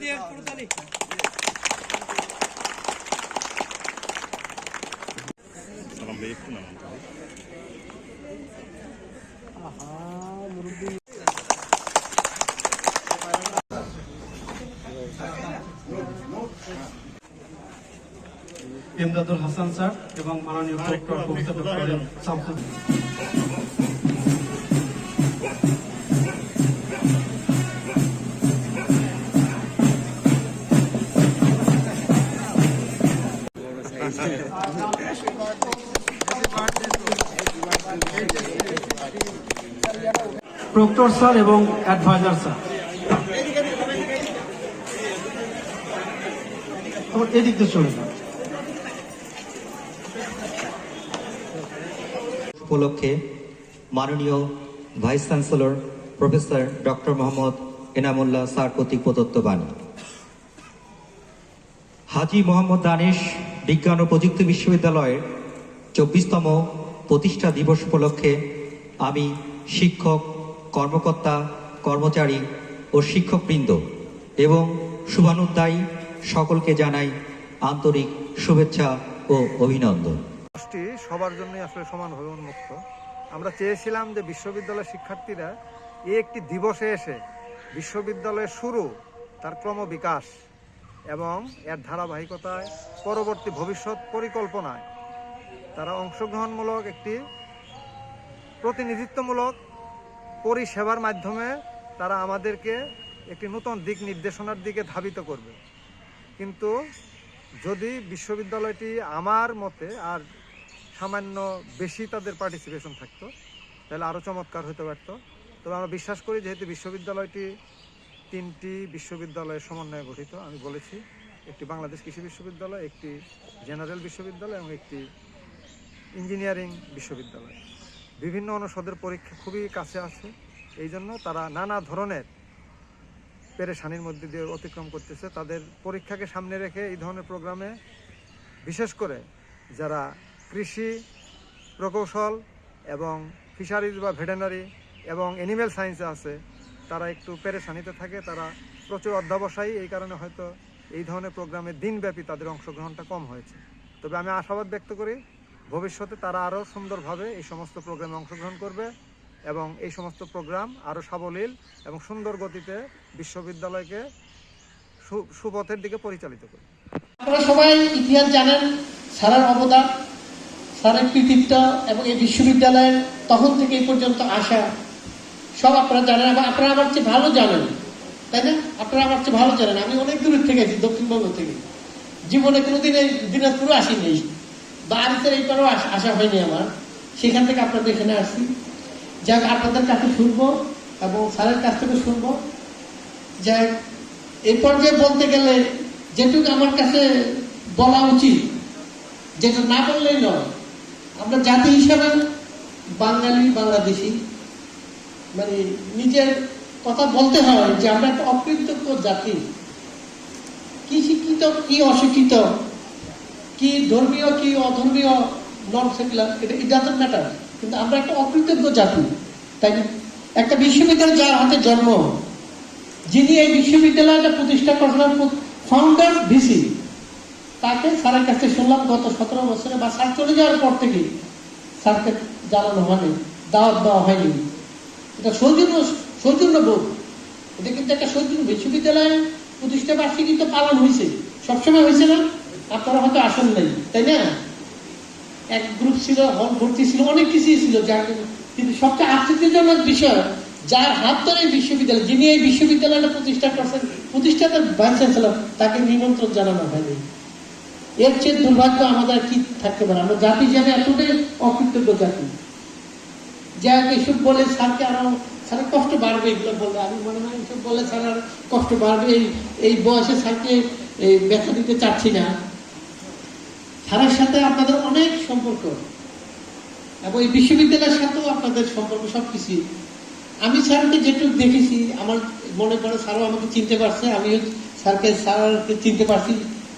দিয়ে ইমদাদুল হাসান স্যার এবং মাননীয় doctor professor doctor Shamsul proctor sir এবং অ্যাডভাইজার স্যার। এদিক দিয়ে চলে উপলক্ষে মাননীয় vice chancellor professor doctor Mohammad Enamullah sir কর্তৃক প্রদত্ত বাণী। হাজি মোহাম্মদ দানিশ বিজ্ঞান ও প্রযুক্তি বিশ্ববিদ্যালয়ের চব্বিশতম প্রতিষ্ঠা দিবস উপলক্ষে আমি শিক্ষক, কর্মকর্তা, কর্মচারী ও শিক্ষকবৃন্দ এবং শুভানুদ্দায়ী সকলকে জানাই আন্তরিক শুভেচ্ছা ও অভিনন্দন। সবার জন্যই আসলে সমানভাবে উন্মুক্ত। আমরা চেয়েছিলাম যে বিশ্ববিদ্যালয়ের শিক্ষার্থীরা এই একটি দিবসে এসে বিশ্ববিদ্যালয়ের শুরু, তার ক্রমবিকাশ এবং এর ধারাবাহিকতায় পরবর্তী ভবিষ্যৎ পরিকল্পনায় তারা অংশগ্রহণমূলক একটি প্রতিনিধিত্বমূলক পরিষেবার মাধ্যমে তারা আমাদেরকে একটি নতুন দিক নির্দেশনার দিকে ধাবিত করবে। কিন্তু যদি বিশ্ববিদ্যালয়টি আমার মতে আর সামান্য বেশি তাদের পার্টিসিপেশন থাকতো, তাহলে আরও চমৎকার হতে পারত। তবে আমরা বিশ্বাস করি যেহেতু বিশ্ববিদ্যালয়টি তিনটি বিশ্ববিদ্যালয়ের সমন্বয়ে গঠিত, আমি বলেছি। একটি বাংলাদেশ কৃষি বিশ্ববিদ্যালয়, একটি জেনারেল বিশ্ববিদ্যালয় এবং একটি ইঞ্জিনিয়ারিং বিশ্ববিদ্যালয়। বিভিন্ন অনুষদের পরীক্ষা খুবই কাছে আছে এই জন্য তারা নানা ধরনের পেরেশানির মধ্যে দিয়ে অতিক্রম করতেছে। তাদের পরীক্ষাকে সামনে রেখে এই ধরনের প্রোগ্রামে বিশেষ করে যারা কৃষি প্রকৌশল এবং ফিশারিজ বা ভেটেনারি এবং অ্যানিম্যাল সায়েন্সে আছে তারা একটু পেরেশানিতে থাকে, তারা প্রচুর অধ্যাবসায়ী, এই কারণে হয়তো এই ধরনের প্রোগ্রামে দিনব্যাপী তাদের অংশগ্রহণটা কম হয়েছে। তবে আমি আশাবাদ ব্যক্ত করি ভবিষ্যতে তারা আরও সুন্দরভাবে এই সমস্ত প্রোগ্রামে অংশগ্রহণ করবে এবং এই সমস্ত প্রোগ্রাম আরও সাবলীল এবং সুন্দর গতিতে বিশ্ববিদ্যালয়কে সুপথের দিকে পরিচালিত করবে। আপনারা সবাই ইতিহাস জানেন, স্যারের অবদান, স্যারের কৃতিত্ব এবং এই বিশ্ববিদ্যালয়ের তখন থেকে এই পর্যন্ত আসা সব আপনারা জানেন আপনারা আমার চেয়ে ভালো জানেন। তাই না? আপনারা আমার চেয়ে ভালো জানেন। আমি অনেক দূরের থেকে আছি দক্ষিণবঙ্গ থেকে। জীবনে কোনোদিন এই দিনাজপুরে আসিনি। বা আরিসের এই পারেও আস- হয়নি আমার। সেখান থেকে আপনাদের এখানে আসি যাক, আপনাদের কাছে শুনব এবং স্যারের কাছ থেকে শুনব। যাক এই পর্যায়ে বলতে গেলে যেটুকু আমার কাছে বলা উচিত, যেটা না বললেই নয়। আমরা জাতি হিসাবে বাঙালি, বাংলাদেশি। মানে নিজের কথা বলতে হয় যে আমরা একটা অকৃতজ্ঞ জাতি। কি শিক্ষিত, কি অশিক্ষিত, কি ধর্মীয়, কি অধর্মীয় নন সেকুলার এটা ইট ডাজন্ট ম্যাটার কিন্তু আমরা একটা অকৃতজ্ঞ জাতি। তাই একটা বিশ্ববিদ্যালয় যার হাতে জন্ম, যিনি এই বিশ্ববিদ্যালয়টা প্রতিষ্ঠা করেছিলেন ফাউন্ডার ভিসি তাকে স্যারের কাছে শুনলাম গত সতেরো বছরে বা স্যার চলে যাওয়ার পর থেকে স্যারকে জানানো হয়নি, দাওয়াত দেওয়া হয়নি। এটা সৌজন্য সৌজন্য বোধ। এটা কিন্তু একটা সৌজন্য বিশ্ববিদ্যালয়ের প্রতিষ্ঠা বার্ষিকী তো পালন হয়েছে। সবসময় হয়েছে না? আপনারা হয়তো আসেন নাই, তাই না? এক গ্রুপ ছিল হল ভর্তি ছিল, অনেক কিছুই ছিল, যার কিন্তু সবচেয়ে আশ্চর্যজনক বিষয়, যার হাত ধরে বিশ্ববিদ্যালয়, যিনি এই বিশ্ববিদ্যালয়টা প্রতিষ্ঠা করছেন প্রতিষ্ঠাতার ভাইস চ্যান্সেলর তাকে নিমন্ত্রণ জানানো হয়নি। এর চেয়ে দুর্ভাগ্য আমাদের কি থাকতে পারে? আমরা জাতি হিসাবে এতটাই অকৃতজ্ঞ জাতি। যা এসব বলে স্যারকে আরও স্যারের কষ্ট বাড়বে এগুলো বললে আমি মনে হয় এসব বলে স্যার কষ্ট বাড়বে। এই এই বয়সে স্যারকে এই ব্যথা দিতে চাচ্ছি না। স্যারের সাথে আপনাদের অনেক সম্পর্ক। এবং এই বিশ্ববিদ্যালয়ের সাথেও আপনাদের সম্পর্ক, সব কিছু আমি স্যারকে যেটুকু দেখেছি, আমার মনে পড়ে স্যারও আমাকে চিনতে পারছে। আমিও স্যারকে স্যারকে চিনতে পারছি।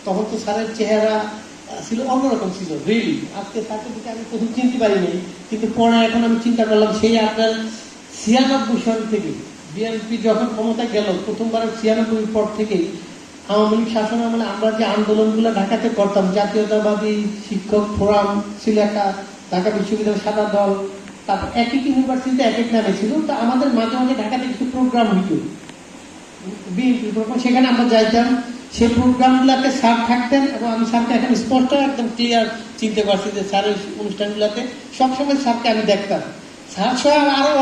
তখন তো স্যারের চেহারা ছিল, অন্যরকম ছিল রিয়েলি আজকে স্যারকে দেখে আমি প্রথম চিনতে পারিনি, কিন্তু পরে এখন আমি চিন্তা করলাম, সেই আপনার ছিয়ানব্বই সাল থেকে বিএনপি যখন ক্ষমতা গেল প্রথমবার ছিয়ানব্বই পর থেকে আওয়ামী লীগ শাসন আমলে আমরা যে আন্দোলনগুলো ঢাকাতে করতাম, জাতীয়তাবাদী শিক্ষক ফোরাম ছিল একটা, ঢাকা বিশ্ববিদ্যালয় সাদা দল, তারপর এক এক ইউনিভার্সিটিতে এক এক নামে ছিল, তা আমাদের মাঝে মাঝে ঢাকাতে কিছু প্রোগ্রাম হইতো। বিএনপি সেখানে আমরা যাইতাম সেই প্রোগ্রামগুলোতে স্যার থাকতেন এবং আমি স্যারকে এখন স্পষ্ট একদম ক্লিয়ার চিনতে পারছি যে স্যারের অনুষ্ঠানগুলোতে সবসময় স্যারকে আমি দেখতাম। স্যার সহ আরও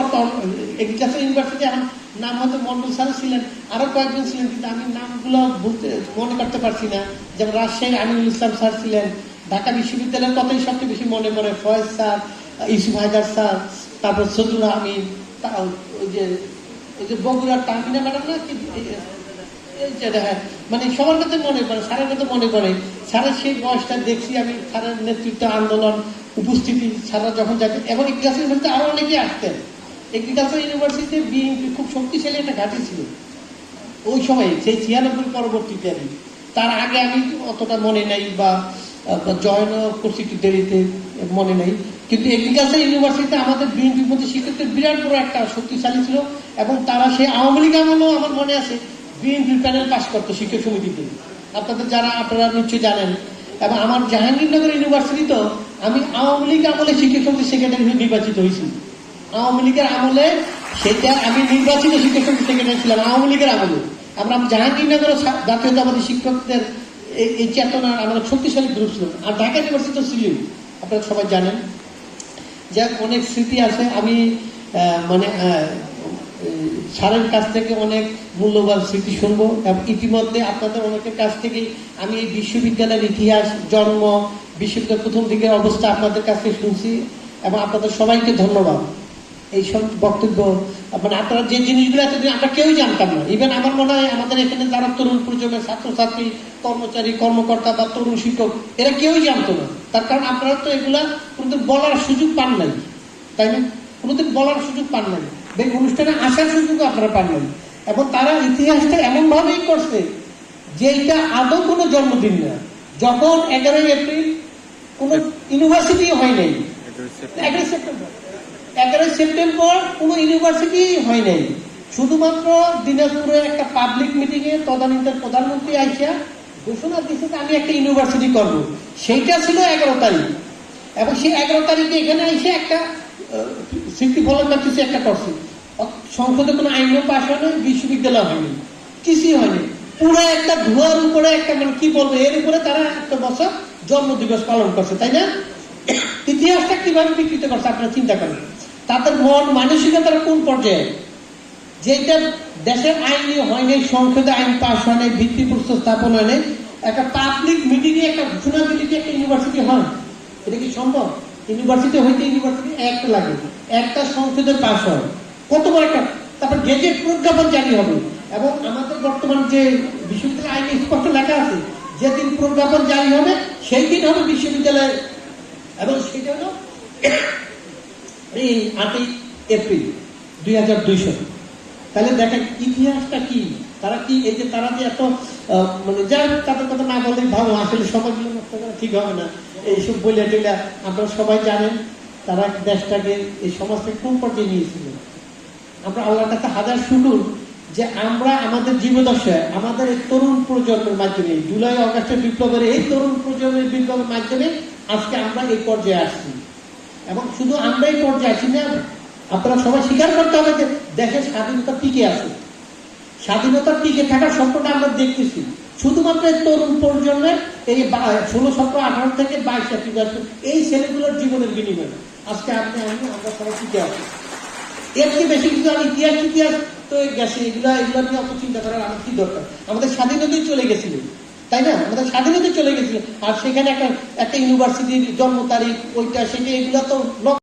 এগ্রিকালচার ইউনিভার্সিটি আমার নাম হয়তো মন্ডল স্যার ছিলেন, আরও কয়েকজন ছিলেন, কিন্তু আমি নামগুলো বলতে মনে করতে পারছি না। যেমন রাজশাহী আমিনুল ইসলাম স্যার ছিলেন, ঢাকা বিশ্ববিদ্যালয়ের কথাই সবচেয়ে বেশি মনে পড়ে, ফয়েজ স্যার, ইউসুফ হায়দার স্যার, তারপর সদুল আমিন ওই যে ওই যে বগুড়ার তাহমিনা ম্যাডাম না কি মানে সবার মনে পড়ে, স্যারের মনে স্যারের সেই বয়সটা দেখছি আমি নেতৃত্ব আন্দোলন, উপস্থিতি যখন এবং এগ্রিকালচার ইউনিভার্সিটি আরও অনেকে আসতেন। এগ্রিকালচার ইউনিভার্সিটিতে বিএনপি খুব শক্তিশালী একটা ছিল। ওই সময় সেই ছিয়ানব্বই পরবর্তীতে আমি তার আগে আমি অতটা মনে নাই বা জয়েন করছি একটু দেরিতে, মনে নাই। কিন্তু এগ্রিকালচার ইউনিভার্সিটিতে আমাদের বিএনপির মধ্যে শিক্ষকদের বিরাট বড় একটা শক্তিশালী ছিল, এবং তারা সেই আওয়ামী লীগ আমার মনে আছে বিএনপির প্যানেল পাস করতো শিক্ষক সমিতিতে। আপনাদের যারা, আপনারা নিশ্চয়ই জানেন। এবং আমার জাহাঙ্গীরনগর ইউনিভার্সিটি তো আমি আওয়ামী লীগ আমলে শিক্ষক সমিতির সেক্রেটারি হিসেবে নির্বাচিত হয়েছি। আওয়ামী লীগের আমলে সেটা আমি নির্বাচিত শিক্ষক সমিতি সেক্রেটারি ছিলাম, আওয়ামী লীগের আমলে। আমরা জাহাঙ্গীরনগর জাতীয়তাবাদী শিক্ষকদের এই- চেতনার আমরা শক্তিশালী গ্রুপ ছিল। আর ঢাকা ইউনিভার্সিটি তো আপনারা সবাই জানেন। যাক, অনেক স্মৃতি আছে। আমি মানে স্যারের কাছ থেকে অনেক মূল্যবান স্মৃতি শুনব। এবং ইতিমধ্যে আপনাদের অনেকের কাছ থেকেই আমি এই বিশ্ববিদ্যালয়ের ইতিহাস, জন্ম, বিশ্ববিদ্যালয়ের প্রথম দিকের অবস্থা আপনাদের কাছ থেকে শুনছি। এবং আপনাদের সবাইকে ধন্যবাদ। এইসব বক্তব্য মানে আপনারা যে জিনিসগুলো এতদিন আমরা কেউই জানতাম না। ইভেন আমার মনে হয় আমাদের এখানে যারা তরুণ প্রজন্মের ছাত্রছাত্রী, কর্মচারী, কর্মকর্তা বা তরুণ শিক্ষক, এরা কেউই জানতো না। তার কারণ আপনারা তো এগুলা কোনোদিন বলার সুযোগ পান নাই। তাই না? কোনোদিন বলার সুযোগ পান নাই। এই অনুষ্ঠানে আসার সুযোগ আপনারা পান নাই। এবং তারা ইতিহাসটা এমন ভাবেই করছে যে এটা আদৌ কোনো জন্মদিন না। যখন এগারোই এপ্রিল কোনো ইউনিভার্সিটি হয় নাই। এগারোই সেপ্টেম্বর। এগারোই সেপ্টেম্বর কোনো ইউনিভার্সিটি হয় নাই। শুধুমাত্র দিনাজপুরে একটা পাবলিক মিটিং এ তদানীন্তন প্রধানমন্ত্রী আইসা ঘোষণা দিয়েছে যে আমি একটা ইউনিভার্সিটি করব। সেইটা ছিল এগারো তারিখ। এবং সে এগারো তারিখে এখানে এসে একটা স্মৃতি ফলন একটা করছে। সংসদে কোনো আইনও পাশ হয়নি, বিশ্ববিদ্যালয় হয়নি, কিছুই হয়নি। পুরো একটা ধোয়ার উপরে একটা মানে কি বলব, এর উপরে তারা একটা বছর জন্ম দিবস পালন করছে, তাই না? ইতিহাসটা কীভাবে বিকৃত করছে আপনারা চিন্তা করেন। তাদের মন মানসিকতার কোন পর্যায়ে? যেটা দেশের আইনি হয়নি সংসদে আইন পাশ হয় নাই ভিত্তি প্রস্তুত স্থাপন হয় একটা পাবলিক মিটিং একটা ঘোষণা যে একটা ইউনিভার্সিটি হয়? এটা কি সম্ভব? ইউনিভার্সিটি হইতে ইউনিভার্সিটি একটা লাগে। একটা সংসদে পাশ হয়। কত বড় একটা তারপর গেজেট প্রজ্ঞাপন জারি হবে। এবং আমাদের বর্তমান যে বিশ্ববিদ্যালয় আইনে স্পষ্ট লেখা আছে, যেদিন প্রজ্ঞাপন জারি হবে, সেই দিন হবে বিশ্ববিদ্যালয় এবং সেটা হলো এই আটই এপ্রিল দুই হাজার দুইশো। তাহলে দেখেন ইতিহাসটা কি? তারা কি এই যে তারা যে এত মানে যার তাদের কথা না বললেই ভালো। আসলে করা ঠিক হবে না। এইসব বলে টেলে আপনারা সবাই জানেন তারা দেশটাকে এই সমাজকে কোন পর্যায়ে নিয়েছিলেন আমরা আল্লাহর কাছে হাজার শুকুর যে আমরা আমাদের জীবদশায় আমাদের এই তরুণ প্রজন্মের মাধ্যমে, জুলাই, অগাস্টের বিপ্লবের এই তরুণ প্রজন্মের বিপ্লবের মাধ্যমে আজকে আমরা এই পর্যায়ে আসছি। এবং শুধু আমরাই পর্যায়ে আসি না, আপনারা সবাই স্বীকার করতে হবে যে দেশের স্বাধীনতা টিকে আছে। স্বাধীনতা টিকে থাকার সম্পর্কে আমরা দেখতেছি। শুধুমাত্র তরুণ প্রজন্মের এই ষোলো, সতেরো, আঠারো থেকে বাইশ একত্রিশ এই ছেলেগুলোর জীবনের বিনিময়ে। আজকে আপনি আমি আমরা সবাই টিকে আছি এর চেয়ে বেশি কিছু আমি ইতিহাস ইতিহাস, তো গেছে এগুলো এগুলো নিয়ে অত চিন্তা করার আমার কি দরকার? আমাদের স্বাধীনতাই চলে গেছিল, তাই না? আমাদের স্বাধীনতাই চলে গেছিল। আর সেখানে একটা একটা ইউনিভার্সিটির জন্ম তারিখ, ওইটা, সেটা, এগুলো তো